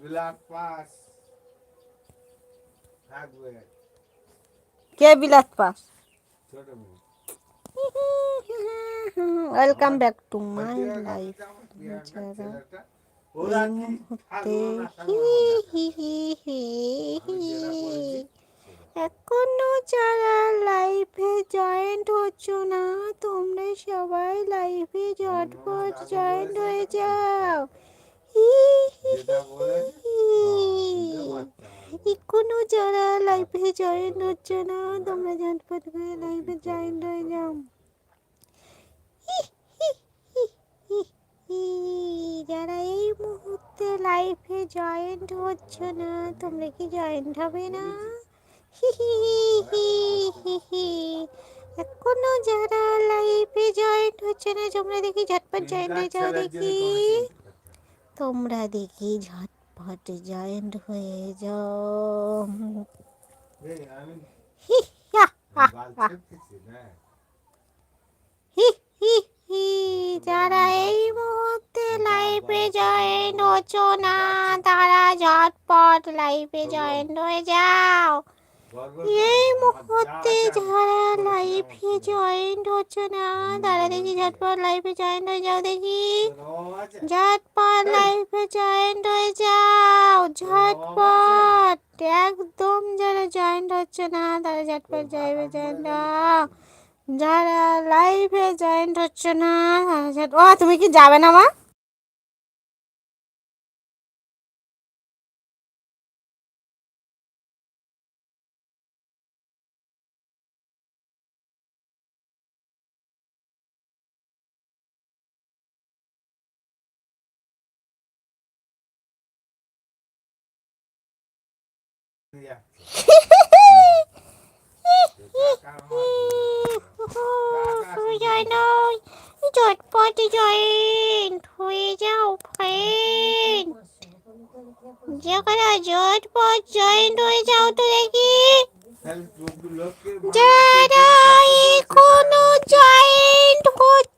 বলে black pass থাকবে কে বিলাত পাস? ছোট মেয়ে welcome back to my life যারা এই মুহূর্তে হি হি হি বলেছি, এখনও যারা লাইফে জয়েন্ট হচ্ছ না তোমরা সবাই লাইফে ঝটপট জয়েন্ট হয়ে যাও। এখনও যারা লাইফে জয়েন্ট হচ্ছে না তোমরা ঝটপট করে লাইফে জয়েন্ট হয়ে যাও। যারা এই মুহূর্তে লাইফে জয়েন্ট হচ্ছে না তোমরা কি জয়েন্ট হবে না। এখনও যারা লাইফে জয়েন্ট হচ্ছে না তোমরা দেখি ঝটপট জয়েন্ট হয়ে যাও দেখি কোনো চিন্তা করতে হবে না। তোমরা দেখি ঝটপট জয়েন্ট হয়ে যাও। হি হা হা হা। হি হি হি যারা এই মুহূর্তে লাইফে জয়েন হচ্ছ না তারা ঝটপট লাইফে জয়েন হয়ে যাও। এই মুহূর্তে যারা লাইফে দেবো। হচ্ছে না, তারা দেখি ঝটপট লাইফে জয়েন হয়ে যাও দেখি? ঝটপট লাইফে জয়েন্ট হয়ে যাও, ঝটপট একদম যারা জয়েন্ট হচ্ছে না, তারা ঝটপট লাইফে জয়েন্ট হও যারা লাইফে জয়েন্ট হচ্ছে না ও, তুমি কি যাবে না মা ঝটপট জয়েন্ট হয়ে যাও ফ্রেন্ড যেখানে জটপট জয়েন্ট হয়ে যাও তো দেখি। যারা এখনও জয়েন্ট হচ্ছ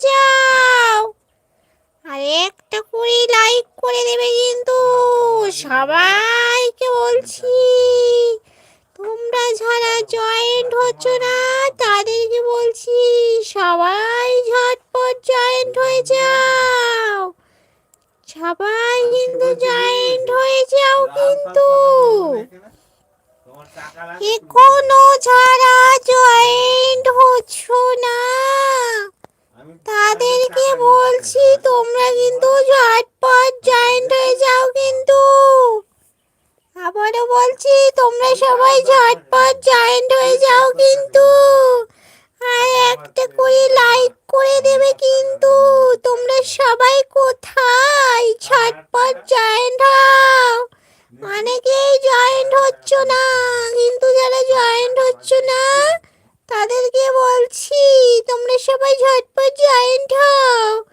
যাও। আর একটা করে লাইক করে দেবে কিন্তু। সবাইকে বলছি, তোমরা যারা জয়েন্ট হচ্ছ না, তাদেরকে বলছি, সবাই ঝটপট জয়েন্ট হয়ে যাও। সবাই কিন্তু জয়েন্ট হয়ে যাও কিন্তু। এখনও যারা জয়েন্ট হচ্ছ না তাদেরকে বলছি, তোমরা কিন্তু ঝটপট জয়েন্ট হয়ে যাও কিন্তু। আবারও বলছি, তোমরা সবাই ঝটপট জয়েন্ট হয়ে যাও কিন্তু। আর একটা করে লাইক করে দেবে কিন্তু। তোমরা সবাই কোথায়? ঝটপট জয়েন্ট হও। অনেকেই জয়েন্ট হচ্ছ না, কিন্তু যারা জয়েন্ট হচ্ছ না তাদেরকে বলছি, তোমরা সবাই ঝটপট জয়েন্ট হও।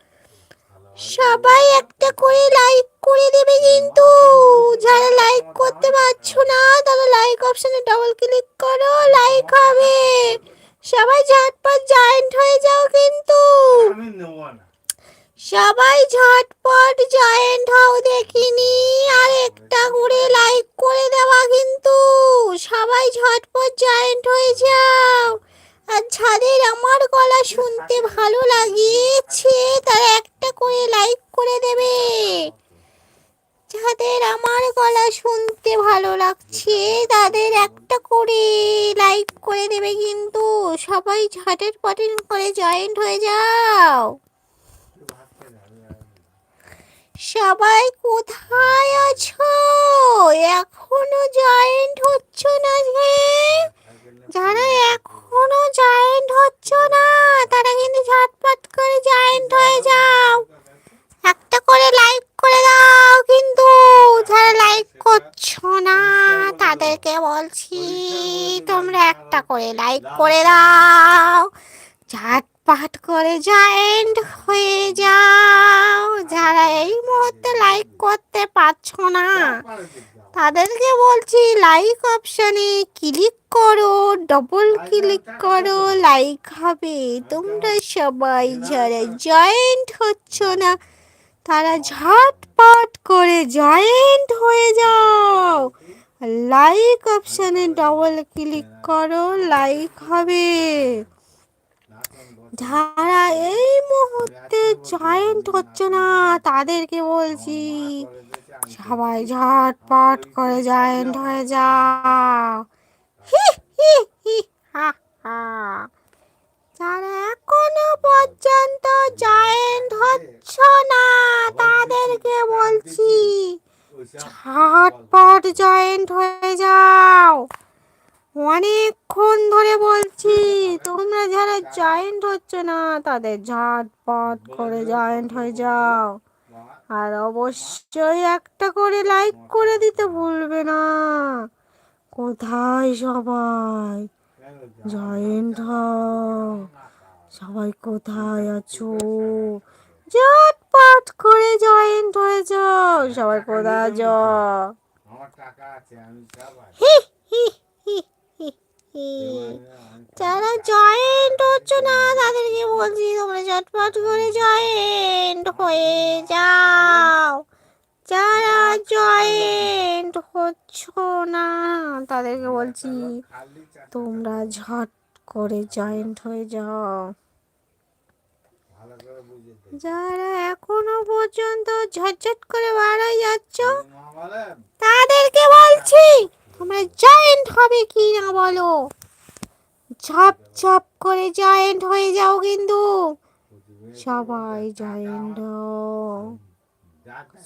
সবাই একটা করে লাইক করে দেবে কিন্তু। যারা লাইক করতে পারছ না, তারা লাইক অপশনে ডবল ক্লিক করো লাইক হবে। সবাই ঝটপট জয়েন্ট হয়ে যাও কিন্তু। সবাই ঝটপট জয়েন্ট হও দেখিনি। আর একটা করে লাইক করে দেওয়া কিন্তু। সবাই ঝটপট জয়েন্ট হয়ে যাও। আর যাদের আমার গলা শুনতে ভালো লাগিয়েছে, তারা একটা করে লাইক করে দেবে। যাদের আমার গলা শুনতে ভালো লাগছে, তাদের একটা করে লাইক করে দেবে কিন্তু। সবাই ঝটের পটের করে জয়েন্ট হয়ে যাও তুই ভাত খেয়ে যা, আমি আর নেব না। সবাই কোথায় আছো? এখনও জয়েন্ট হচ্ছ না যে যারা এখনও জয়েন্ট হচ্ছ না, তারা কিন্তু ঝটপট করে জয়েন্ট হয়ে যাও। একটা করে লাইক করে দাও কিন্তু। যারা লাইক করছ না, তাদেরকে বলছি তোমরা একটা করে লাইক করে দাও। ঝটপট করে জয়েন্ট হয়ে যাও। যারা এই মুহূর্তে লাইক করতে পারছ না, তাদেরকে বলছি লাইক অপশানে ক্লিক করো ডবল ক্লিক করো লাইক হবে। তোমরা সবাই যারা জয়েন্ট হচ্ছ না, তারা ঝটপট করে জয়েন্ট হয়ে যাও। লাইক অপশানে ডবল ক্লিক করো লাইক হবে। যারা এই মুহূর্তে জয়েন্ট হচ্ছে না, তাদেরকে বলছি, সবাই ঝটপট করে জয়েন্ট হয়ে যাও। হি হি হি, হা হা। যারা এখনও পর্যন্ত জয়েন্ট হচ্ছ না, তাদেরকে বলছি, ঝটপট জয়েন্ট হয়ে যাও। অনেকক্ষণ ধরে বলছি তোমরা যারা জয়েন্ট হচ্ছ না তাদের ঝটপট করে জয়েন্ট হয়ে যাও। আর অবশ্যই একটা করে লাইক করে দিতে ভুলবে না। কোথায় সবাই? জয়েন্ট হও। সবাই কোথায় আছো? ঝটপট করে জয়েন্ট হয়ে যাও। সবাই কোথায় যাও হি হি। যারা জয়েন্ট হচ্ছে না, তাদেরকে বলছি তোমরা চটপট করে জয়েন্ট হয়ে যাও। যারা জয়েন্ট হচ্ছ না, তাদেরকে বলছি তোমরা ঝট করে জয়েন্ট হয়ে যাও। যারা এখনও পর্যন্ত ঝটঝট করে হয়ে যাচ্ছ মা বলে তাদেরকে বলছি তোমরা জয়েন্ট হবে কি না বলো? ঝপ ঝপ করে জয়েন্ট হয়ে যাও কিন্তু। সবাই জয়েন্ট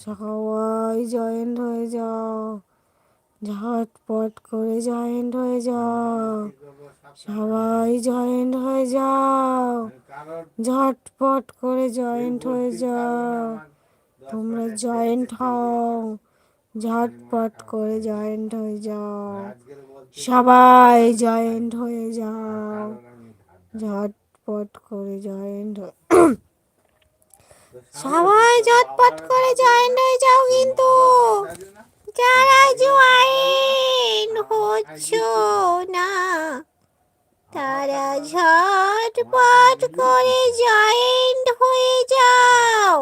সবাই জয়েন্ট হয়ে যাও। ঝটপট করে জয়েন্ট হয়ে যাও। সবাই জয়েন্ট হয়ে যাও। ঝটপট করে জয়েন্ট হয়ে যাও। তোমরা জয়েন্ট হও। ঝটপট করে জয়েন্ট হয়ে যাও। সবাই জয়েন্ট হয়ে যাও। ঝটপট করে জয়েন্ট সবাই ঝটপট করে জয়েন্ট হয়ে যাও কিন্তু। যারা জয়েন্ট হচ্ছ না, তারা ঝটপট করে জয়েন্ট হয়ে যাও।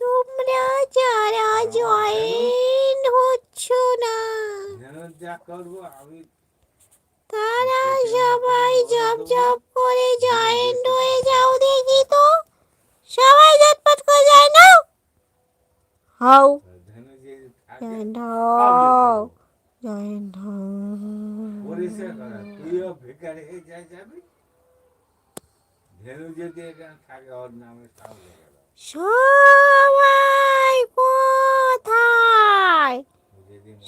তোমরা যারা জয়েন্ট হচ্ছ তারা সবাই জব জব করে জয়েন্ট হয়ে যাও দেখি তো। সবাই ঝটপট করে জয়েন্ট হও। হও। জয়েন্ট হও। জয়েন্ট হও। তুইও বেকার যাই যাবি। ধেনু যদি এখানে থাকে ওর নামে সাহস গেল। সবাই কোথায়?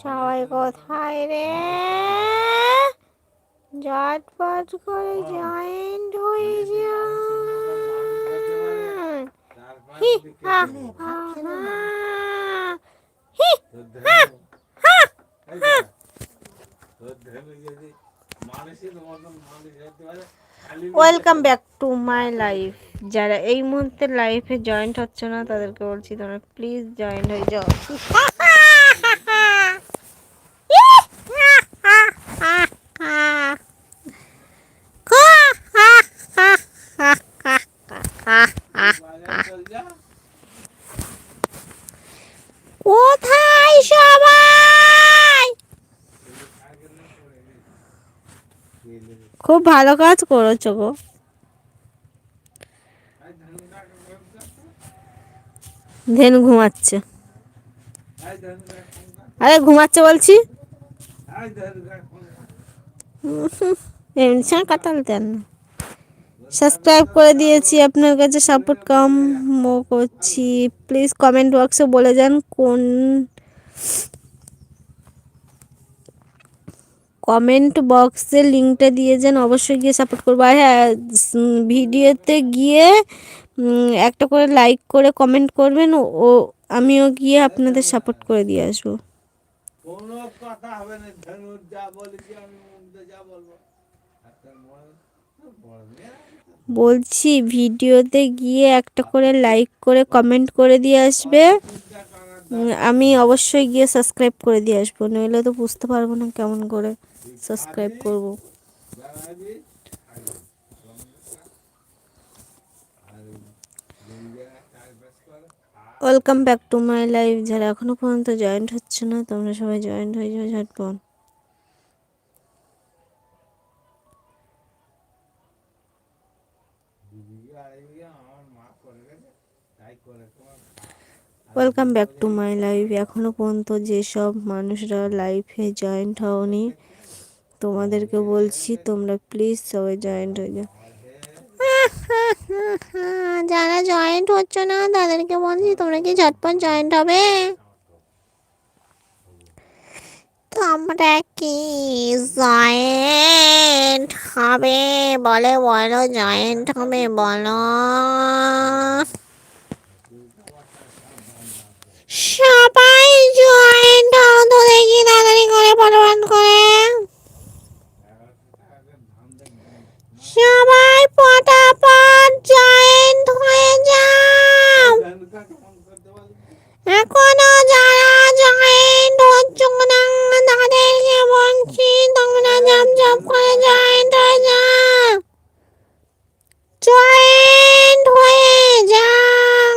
সবাই কোথায় রে? ঝটপট করে জয়েন্ট হয়ে হি হা হা হা। হি খালি welcome back to my life যারা এই মুহূর্তে লাইফে জয়েন্ট হচ্ছে না তাদেরকে বলছি তোমরা প্লিজ জয়েন্ট হয়ে যাও। কোথায় সবাই খুব ভালো কাজ করেছ গো ধেন ঘুমাচ্ছে আরে ঘুমাচ্ছে বলছি এমনি সময় কাটাল দেন না সাবস্ক্রাইব করে দিয়েছি, আপনার কাছে সাপোর্ট কাম করছি। প্লিজ কমেন্ট বক্সে বলে যান কোন কমেন্ট বক্সে লিঙ্কটা দিয়ে যান, অবশ্যই গিয়ে সাপোর্ট করব। আর হ্যাঁ ভিডিওতে গিয়ে একটা করে লাইক করে কমেন্ট করবেন, ও, আমিও গিয়ে আপনাদের সাপোর্ট করে দিয়ে আসব। কোনো কথা হবে না আর তার বড় বড় মেয়ে বলছি ভিডিওতে গিয়ে একটা করে লাইক করে কমেন্ট করে দিয়ে আসবে। আমি অবশ্যই গিয়ে সাবস্ক্রাইব করে দিয়ে আসব, নইলে তো বুঝতে পারব না কেমন করে সাবস্ক্রাইব করব। Welcome back to my life. যারা এখনও পর্যন্ত জয়েন্ট হচ্ছে না, তোমরা সবাই জয়েন্ট হয়ে যাও ঝটপট দিদিকে আড়াই বিঘা আমার মা করে গেছে তাই করে তোমার welcome back to my life এখনও পর্যন্ত যেসব মানুষরা লাইফে জয়েন্ট হওনি, তোমাদেরকে বলছি তোমরা প্লিজ সবাই জয়েন্ট হয়ে যাও। যারা জয়েন্ট হচ্ছে না, তাদেরকে বলছি তোমরা কি ঝটপট জয়েন্ট হবে? তোমরা কি জয়েন্ট হবে? বলে, বলো জয়েন্ট হবে, বলো। সবাই জয়েন্ট হও তো দেখি তাড়াতাড়ি করে ফটোফট করে। সবাই ফটাফট জয়েন্ট হয়ে যাও। এখনও যারা জয়েন্ট হচ্ছে না, তাদেরকে বলছি তোমরা জব করে জয়েন্ট হয়ে যাও জয়েন্ট হয়ে যাও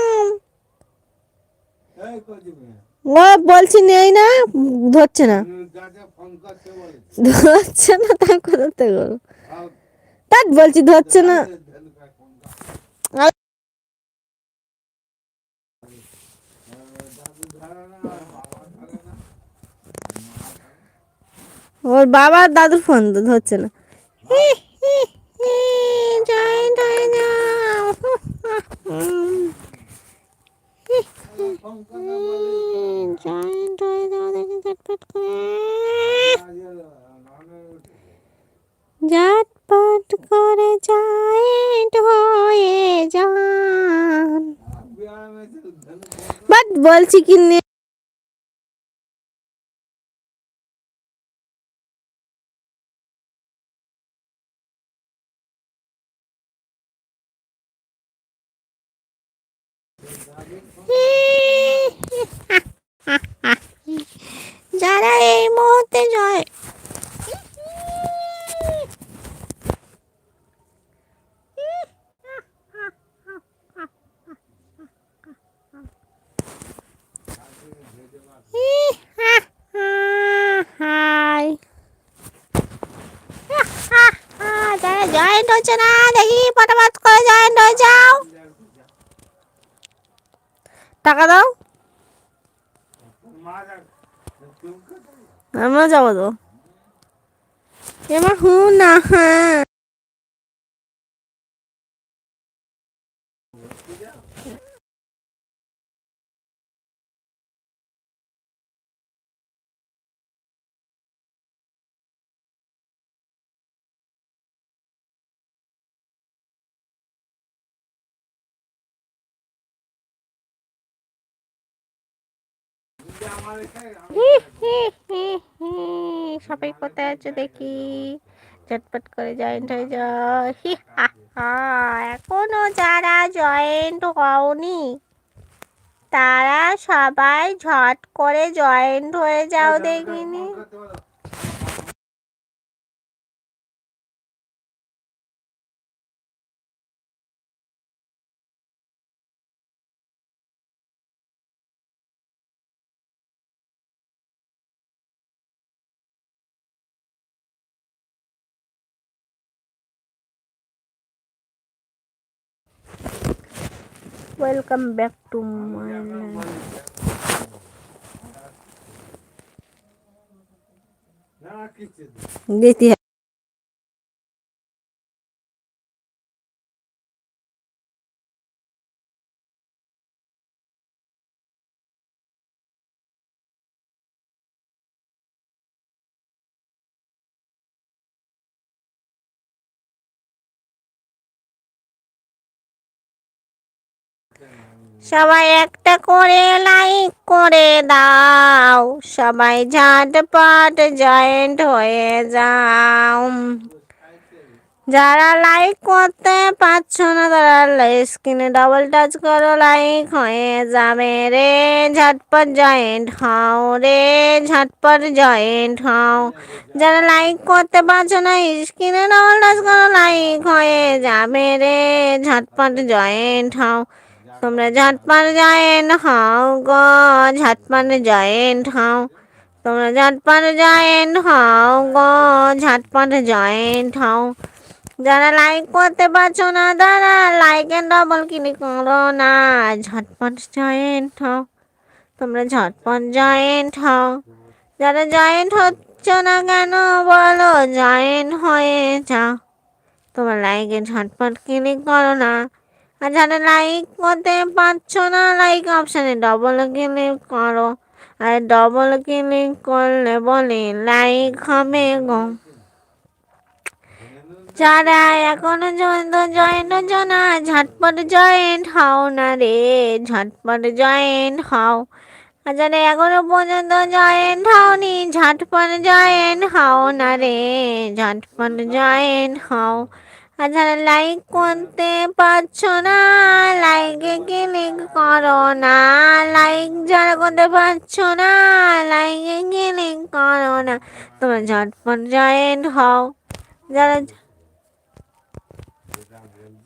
এই কজি মেয়ে ও বলছি নেই না, ধরছে না। ধরছে না, তা কোথা থেকে? তার বলছি ধরছে না। ওর বাবা দাদুর ফোন তো ধরছে না। ফোন করে বলি জয়েন্ট হয়ে যাও দেখি করে ঝটপট করে জয়েন্ট হয়ে যান। বাট বলছি কি নে যারা এই মুহূর্তে জয় হাই যারা জয়েন্ট হচ্ছে না দেখি ফটাফট করে জয়েন্ট হয়ে যাও টাকা দাও আমরা যাব তো। এবার হু না হ্যাঁ। সবাই কোথায় আছে দেখি? চটপট করে জয়েন্ট হয়ে যাও। হা এখনও যারা জয়েন্ট হওনি, তারা সবাই ঝট করে জয়েন্ট হয়ে যাও দেখিনি। ওয়েলকাম ব্যাক টু মাই এখন সবাই একটা করে লাইক করে দাও। সবাই ঝাটপট জয়েন্ট হয়ে যাও। যারা লাইক করতে পারছ না, তারা স্ক্রিনে ডবল টাচ করো লাইক হয়ে যাবে রে। ঝটপট জয়েন্ট হও রে, ঝটপট জয়েন্ট হও। যারা লাইক করতে পারছ না স্ক্রিনে ডবল টাচ করো লাইক হয়ে যাবে রে। ঝটপট জয়েন্ট হও। তোমরা ঝটপট জয়েন্ট হও গো, ঝটপট জয়েন্ট হাও। তোমরা ঝটপট জয়েন্ট হও গো, ঝটপট জয়েন্ট হাও। যারা লাইক করতে পারছ না, তারা লাইকের ডবল ক্লিক করো না, ঝটপট জয়েন্ট হও। তোমরা ঝটপট জয়েন্ট হও। যারা জয়েন্ট হচ্ছ না কেন, বলো জয়েন্ট হয়ে যাও। তোমার লাইকে ঝটপট ক্লিক করো না। আর যারা লাইক করতে পারছ না? লাইক অপশানে ডবল ক্লিক করো। আর ডবল ক্লিক করলে বলে লাইক হবে গো। যারা এখনও পর্যন্ত জয়েন্ট হচ্ছ না ঝটপট জয়েন্ট হও না রে, ঝটপট জয়েন্ট হও। আর যারা এখনও পর্যন্ত জয়েন্ট হওনি, ঝটপট জয়েন্ট হও না রে, ঝটপট জয়েন্ট হও। আর যারা লাইক করতে পারছ না? লাইকে ক্লিক করো না। লাইক যারা করতে পারছ না লাইকে ক্লিক করো না। তোমরা ঝটপট জয়েন্ট হও। যারা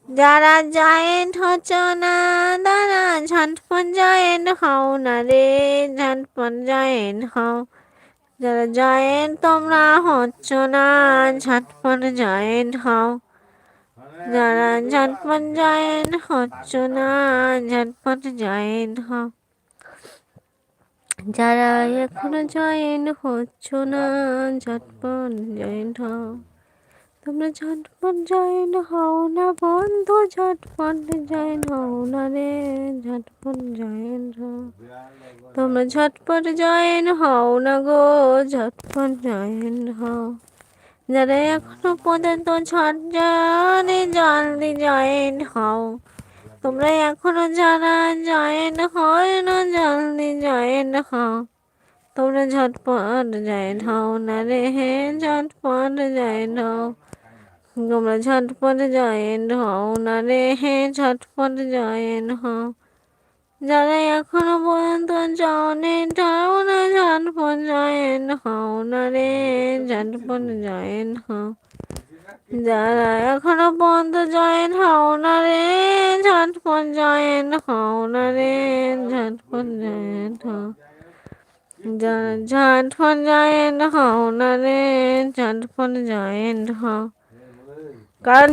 যারা জয়েন্ট হচ্ছ না, তারা ঝটপট জয়েন্ট হও না রে। ঝটপট জয়েন্ট হও। যারা জয়েন্ট তোমরা হচ্ছ না, ঝটপট জয়েন্ট হও। যারা ঝটপট জয়েন হচ্ছ না ঝটপট জয়েন হ যারা এখনও জয়েন হচ্ছ না, ঝটপট জয়েন হ তোমরা ঝটপট জয়েন হও না বন্ধু, ঝটপট জয়েন হও না রে, ঝটপট জয়েন হও। তোমরা ঝটপট জয়েন হও না গো, ঝটপট জয়েন হও। যারা এখনও পর্যন্ত ঝট জলদি জয়েন হও। তোমরা এখনও যারা জয়েন হয় না, জলদি জয়েন হও। তোমরা ঝটপট জয়েন হও না রে, হে ঝটপট জয়েন হও। তোমরা ঝটপট জয়েন হও না রে, হে ঝটপট জয়েন হও। যারা এখনও পর্যন্ত জয়েন্ট হও না ঝটপট জয়েন হও না রে ঝটপট জয়েন হও। যারা এখনও পর্যন্ত জয়েন হও না রে ঝটপট জয়েন হও না রে ঝটপট জয়েন হও। যারা ঝটপট জয়েন হও না রে ঝটপট জয়েন হও। কারণ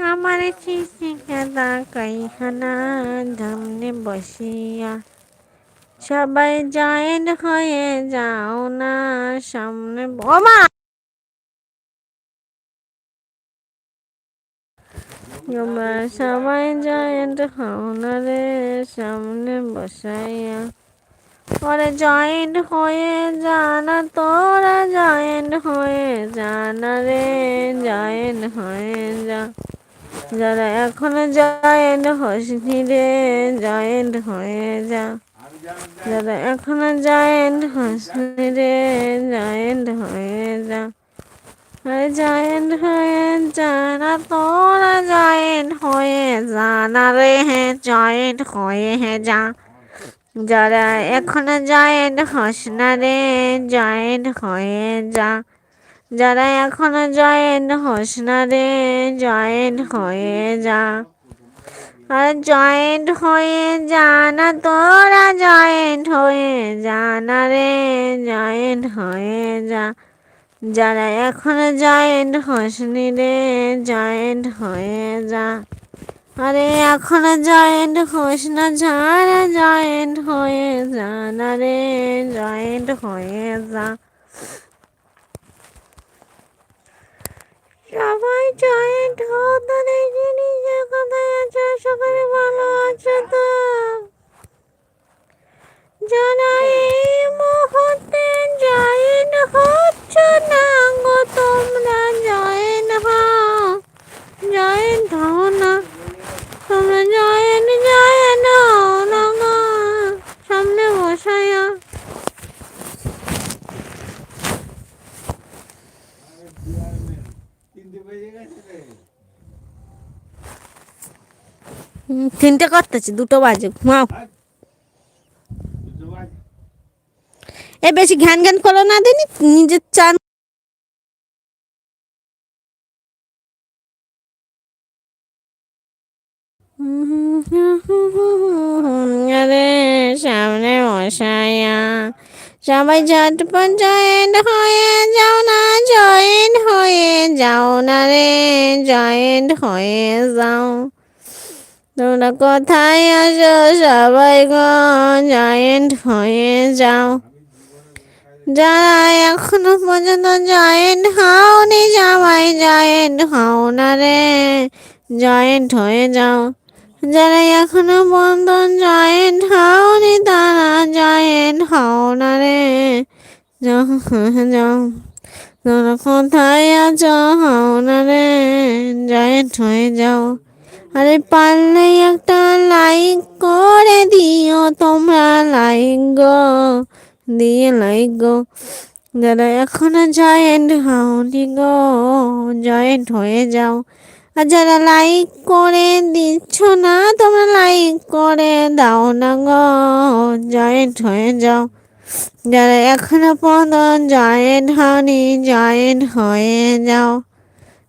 আমার ধামনে বসিয়া। সবাই জয়েন হয়ে যাও না সামনে। ওমা! তোমরা সবাই জয়েন্ট হও না রে সামনে বসাইয়া। ওরে জয়েন্ট হয়ে জানা, তোরা জয়েন্ট হয়ে জানা রে জয়েন্ট হয়ে যা। যারা এখনও জয়েন্ট হসনি রে জয়েন্ট হয়ে যা। যারা এখনও জয়েন্ট হসনি রে জয়েন্ট হয়ে যা। আরে জয়েন্ট হয়ে জানা তোরা জয়েন্ট হয়ে জানা রে হ্যাঁ জয়েন্ট হয়ে হ্যাঁ যা। যারা এখনও জয়েন্ট হস না রে জয়েন্ট হয়ে যা। যারা এখনও জয়েন্ট হস না রে জয়েন্ট হয়ে যা। আর জয়েন্ট হয়ে জানা তোরা জয়েন্ট হয়ে জানা রে জয়েন্ট হয়ে যা। যারা এখনও জয়েন্ট হসনি রে জয়েন্ট হয়ে যা। আরে এখনও জয়েন্ট হোস না, যারা জয়েন্ট হয়ে যা না রে জয়েন্ট হয়ে যা। সবাই জয়েন্ট হতো দেখি নিজের কথায় আছে সকালে ভালো আছে তো। যারা এই মুহূর্তে হচ্ছ না গো, তোমরা জয়েন্ট হও। জয়েন্ট হও না, তোমরা হও না গো সামনে বসায়া আমি চেয়ারম্যান। তিনটে বেজে গেছে রে। হুম, তিনটে করতেছি, দুটো বাজে, ঘুমাও। এ বেশি ঘ্যান ঘ্যান করো না দিনি, নিজের চান আরে সামনে বসায়া সবাই ঝটপট জয়েন্ট হয়ে যাও না জয়েন্ট হয়ে যাও না রে জয়েন্ট হয়ে যাও। তোমরা কোথায় আছো সবাই গো জয়েন্ট হয়ে যাও। যারা এখনও পর্যন্ত জয়েন্ট হওনি, সবাই জয়েন্ট হও না রে। জয়েন্ট হয়ে যাও। যারা এখনও পর্যন্ত জয়েন্ট হওনি, তারা জয়েন্ট হও না রে। যাও তোমরা কোথায় আছো? হও না রে। জয়েন্ট হয়ে যাও। আরে পারলে একটা লাইক করে দিও, তোমরা লাইক গো, দিয়ে লাইক গো। যারা এখনও জয়েন্ট হওনি গো জয়েন্ট হয়ে যাও। আর যারা লাইক করে দিচ্ছ না, তোমরা লাইক করে দাও না গো জয়েন্ট হয়ে যাও। যারা এখনও পর্যন্ত জয়েন্ট হওনি জয়েন্ট হয়ে যাও।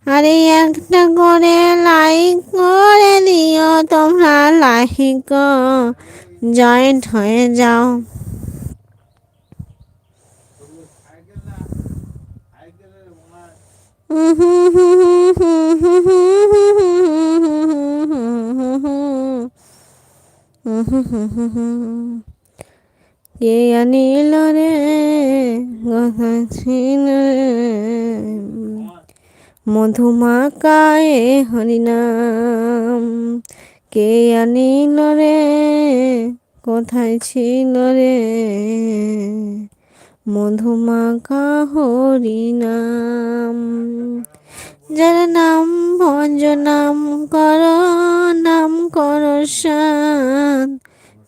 আরে একটা করে লাইক করে দিও, তোমরা লাইক জয়েন্ট হয়ে যাও। কে আনিল রে কথা মধুমাকায়ে হরিনাম। কে আনিল রে কোথায় ছিল রে? মধুমাকা হরিনাম। যার নাম ভঞ্জ নাম কর নাম কর সান।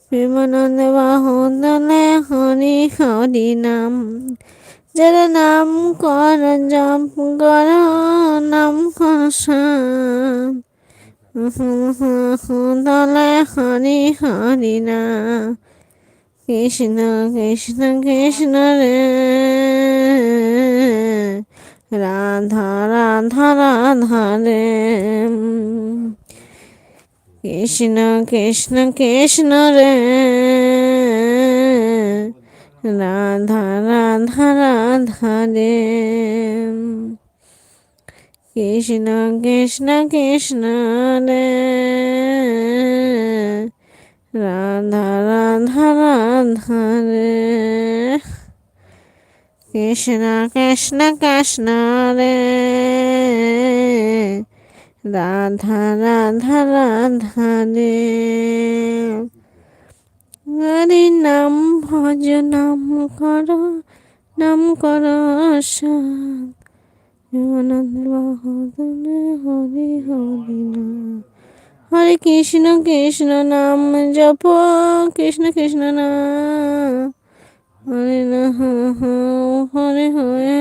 প্রেমানন্দ বাহুদলে হরি হরি নাম। যার নাম কর জপ কর, নাম কর দলে হরি হরি নাম কৃষ্ণ কৃষ্ণ কৃষ্ণ রে। রাধা রাধা রাধা রে। কৃষ্ণ কৃষ্ণ কৃষ্ণ রে। রাধা রাধা রাধা রে। কৃষ্ণ কৃষ্ণ কৃষ্ণ রে। রাধা রাধা রাধা রে। কৃষ্ণ কৃষ্ণ কৃষ্ণ রে। রাধা রাধা রাধা রে। হরি নাম ভজ, নাম কর নাম কর হরি হরি না হরে কৃষ্ণ কৃষ্ণ নাম জপ, কৃষ্ণ কৃষ্ণ না। হরে না হরে হরে